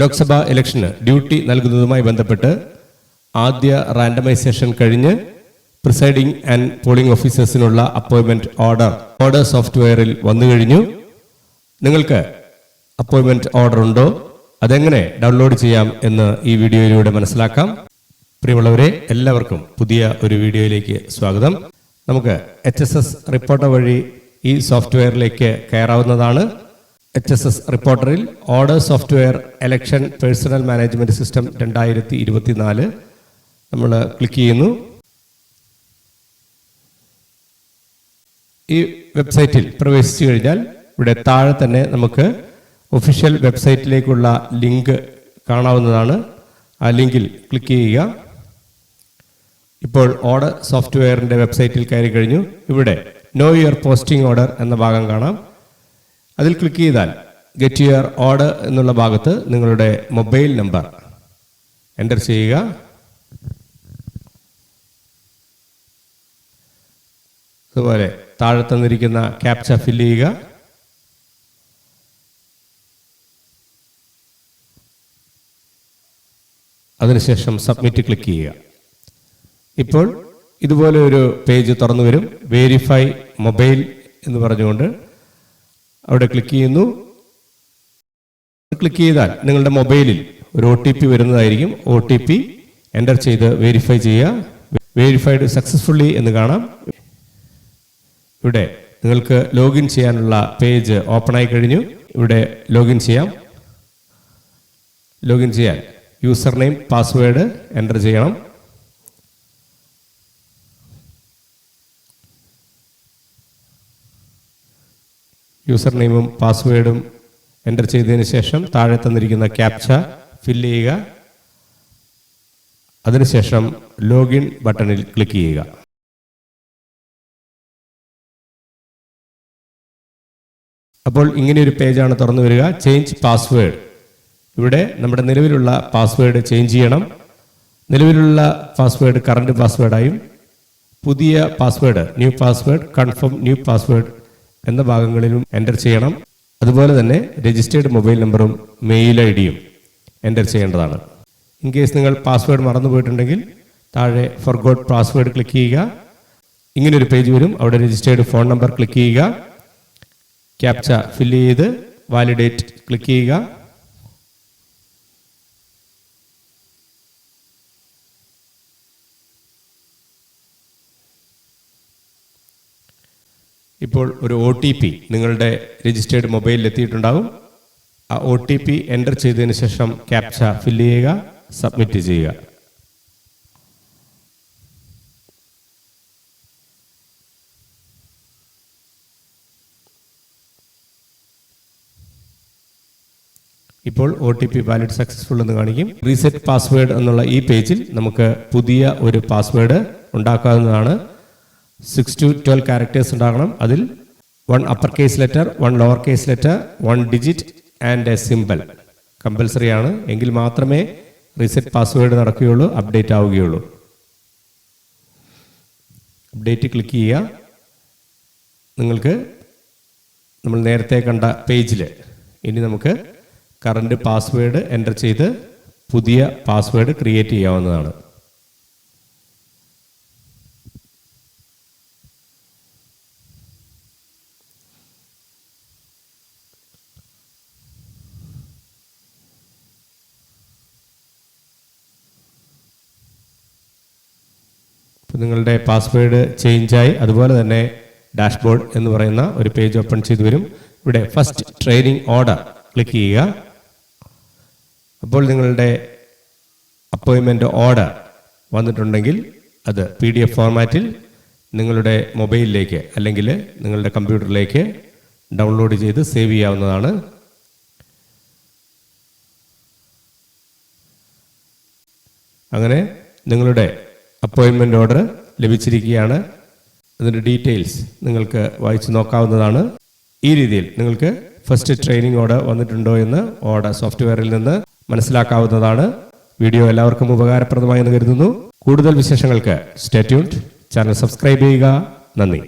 ലോക്സഭാ ഇലക്ഷന് ഡ്യൂട്ടി നൽകുന്നതുമായി ബന്ധപ്പെട്ട് ആദ്യ റാൻഡമൈസേഷൻ കഴിഞ്ഞ് പ്രിസൈഡിംഗ് ആൻഡ് പോളിംഗ് ഓഫീസേഴ്സിനുള്ള അപ്പോയിന്റ്മെന്റ് ഓർഡർ ഓർഡർ സോഫ്റ്റ്വെയറിൽ വന്നു കഴിഞ്ഞു. നിങ്ങൾക്ക് അപ്പോയിന്റ്മെന്റ് ഓർഡർ ഉണ്ടോ? അതെങ്ങനെ ഡൗൺലോഡ് ചെയ്യാം എന്ന് ഈ വീഡിയോയിലൂടെ മനസ്സിലാക്കാം. പ്രിയമുള്ളവരെ എല്ലാവർക്കും പുതിയ ഒരു വീഡിയോയിലേക്ക് സ്വാഗതം. നമുക്ക് എച്ച് എസ് എസ് റിപ്പോർട്ടർ വഴി ഈ സോഫ്റ്റ്വെയറിലേക്ക് കയറാവുന്നതാണ്. H S S റിപ്പോർട്ടറിൽ order software election personnel management system രണ്ടായിരത്തി ഇരുപത്തിനാല് നമ്മൾ ക്ലിക്ക് ചെയ്യുന്നു. ഈ വെബ്സൈറ്റിൽ പ്രവേശിച്ചു കഴിഞ്ഞാൽ ഇവിടെ താഴെ തന്നെ നമുക്ക് ഒഫീഷ്യൽ വെബ്സൈറ്റിലേക്കുള്ള ലിങ്ക് കാണാവുന്നതാണ്. ആ ലിങ്കിൽ ക്ലിക്ക് ചെയ്യുക. ഇപ്പോൾ ഓർഡർ സോഫ്റ്റ്വെയറിന്റെ വെബ്സൈറ്റിൽ കയറി കഴിഞ്ഞു. ഇവിടെ നോ യുവർ പോസ്റ്റിംഗ് ഓർഡർ എന്ന ഭാഗം കാണാം. അതിൽ ക്ലിക്ക് ചെയ്താൽ ഗെറ്റ് യുവർ ഓർഡർ എന്നുള്ള ഭാഗത്ത് നിങ്ങളുടെ മൊബൈൽ നമ്പർ എന്റർ ചെയ്യുക. അതുപോലെ താഴെ തന്നിരിക്കുന്ന ക്യാപ്ച ഫില്ല് ചെയ്യുക. അതിനുശേഷം സബ്മിറ്റ് ക്ലിക്ക് ചെയ്യുക. ഇപ്പോൾ ഇതുപോലെ ഒരു പേജ് തുറന്നു വരും. വേരിഫൈ മൊബൈൽ എന്ന് പറഞ്ഞുകൊണ്ട് അവിടെ ക്ലിക്ക് ചെയ്യുന്നു. ക്ലിക്ക് ചെയ്താൽ നിങ്ങളുടെ മൊബൈലിൽ ഒരു ഒ ടി പി വരുന്നതായിരിക്കും. ഒ ടി പി എന്റർ ചെയ്ത് വെരിഫൈ ചെയ്യുക. വെരിഫൈഡ് സക്സസ്ഫുള്ളി എന്ന് കാണാം. ഇവിടെ നിങ്ങൾക്ക് ലോഗിൻ ചെയ്യാനുള്ള പേജ് ഓപ്പൺ ആയി കഴിഞ്ഞു. ഇവിടെ ലോഗിൻ ചെയ്യാം. ലോഗിൻ ചെയ്യാൻ യൂസർ നെയിം പാസ്വേഡ് എന്റർ ചെയ്യണം. യൂസർ നെയിമും പാസ്വേഡും എന്റർ ചെയ്തതിന് ശേഷം താഴെ തന്നിരിക്കുന്ന ക്യാപ്ച ഫില്ല് ചെയ്യുക. അതിനുശേഷം ലോഗിൻ ബട്ടണിൽ ക്ലിക്ക് ചെയ്യുക. അപ്പോൾ ഇങ്ങനെ ഒരു പേജാണ് തുറന്നു വരിക. ചേഞ്ച് പാസ്വേഡ് ഇവിടെ നമ്മുടെ നിലവിലുള്ള പാസ്വേഡ് ചേഞ്ച് ചെയ്യണം. നിലവിലുള്ള പാസ്വേഡ് കറണ്ട് പാസ്വേഡായും പുതിയ password new password confirm new password എന്ന ഭാഗങ്ങളിലും എന്റർ ചെയ്യണം. അതുപോലെ തന്നെ രജിസ്റ്റേർഡ് മൊബൈൽ നമ്പറും മെയിൽ ഐ ഡിയും എന്റർ ചെയ്യേണ്ടതാണ്. ഇൻ കേസ് നിങ്ങൾ പാസ്വേഡ് മറന്നുപോയിട്ടുണ്ടെങ്കിൽ താഴെ ഫോർഗോഡ് പാസ്വേഡ് ക്ലിക്ക് ചെയ്യുക. ഇങ്ങനൊരു പേജ് വരും. അവിടെ രജിസ്റ്റേർഡ് ഫോൺ നമ്പർ ക്ലിക്ക് ചെയ്യുക. ക്യാപ്ച ഫില്ല് ചെയ്ത് വാലിഡേറ്റ് ക്ലിക്ക് ചെയ്യുക. ഇപ്പോൾ ഒരു ഒ ടി പി നിങ്ങളുടെ രജിസ്റ്റേർഡ് മൊബൈലിൽ എത്തിയിട്ടുണ്ടാകും ആ ഒ ടി പി എന്റർ ചെയ്തതിന് ശേഷം ക്യാപ്ച ഫില്ല് ചെയ്യുക സബ്മിറ്റ് ചെയ്യുക. ഇപ്പോൾ O T P valid successful എന്ന് കാണിക്കും. റീസെറ്റ് പാസ്വേഡ് എന്നുള്ള ഈ പേജിൽ നമുക്ക് പുതിയ ഒരു പാസ്വേഡ് ഉണ്ടാക്കാവുന്നതാണ്. സിക്സ് ടു ട്വൽവ് ക്യാരക്ടേഴ്സ് ഉണ്ടാകണം. അതിൽ one upper case letter one lower case letter one digit and a simple compulsory ആണ്. എങ്കിൽ മാത്രമേ റീസെറ്റ് പാസ്വേഡ് നടക്കുകയുള്ളൂ അപ്ഡേറ്റ് ആവുകയുള്ളൂ. അപ്ഡേറ്റ് ക്ലിക്ക് ചെയ്യുക. നിങ്ങൾക്ക് നമ്മൾ നേരത്തെ കണ്ട പേജിൽ ഇനി നമുക്ക് കറണ്ട് പാസ്വേഡ് എന്റർ ചെയ്ത് പുതിയ പാസ്വേഡ് ക്രിയേറ്റ് ചെയ്യാവുന്നതാണ്. നിങ്ങളുടെ പാസ്വേഡ് ചേഞ്ചായി അതുപോലെ തന്നെ ഡാഷ്ബോർഡ് എന്ന് പറയുന്ന ഒരു പേജ് ഓപ്പൺ ചെയ്തു വരും. ഇവിടെ ഫസ്റ്റ് ട്രെയിനിങ് ഓർഡർ ക്ലിക്ക് ചെയ്യുക. അപ്പോൾ നിങ്ങളുടെ അപ്പോയിൻമെന്റ് ഓർഡർ വന്നിട്ടുണ്ടെങ്കിൽ അത് പി ഡി എഫ് ഫോർമാറ്റിൽ നിങ്ങളുടെ മൊബൈലിലേക്ക് അല്ലെങ്കിൽ നിങ്ങളുടെ കമ്പ്യൂട്ടറിലേക്ക് ഡൗൺലോഡ് ചെയ്ത് സേവ് ചെയ്യാവുന്നതാണ്. അങ്ങനെ നിങ്ങളുടെ അപ്പോയിൻമെന്റ് ഓർഡർ ലഭിച്ചിരിക്കുകയാണ്. അതിന്റെ ഡീറ്റെയിൽസ് നിങ്ങൾക്ക് വായിച്ചു നോക്കാവുന്നതാണ്. ഈ രീതിയിൽ നിങ്ങൾക്ക് ഫസ്റ്റ് ട്രെയിനിങ് ഓർഡർ വന്നിട്ടുണ്ടോ എന്ന് ഓർഡർ സോഫ്റ്റ്വെയറിൽ നിന്ന് മനസ്സിലാക്കാവുന്നതാണ്. വീഡിയോ എല്ലാവർക്കും ഉപകാരപ്രദമായി എന്ന് കരുതുന്നു. കൂടുതൽ വിശേഷങ്ങൾക്ക് സ്റ്റേറ്റ്യൂൺഡ് ചാനൽ സബ്സ്ക്രൈബ് ചെയ്യുക. നന്ദി.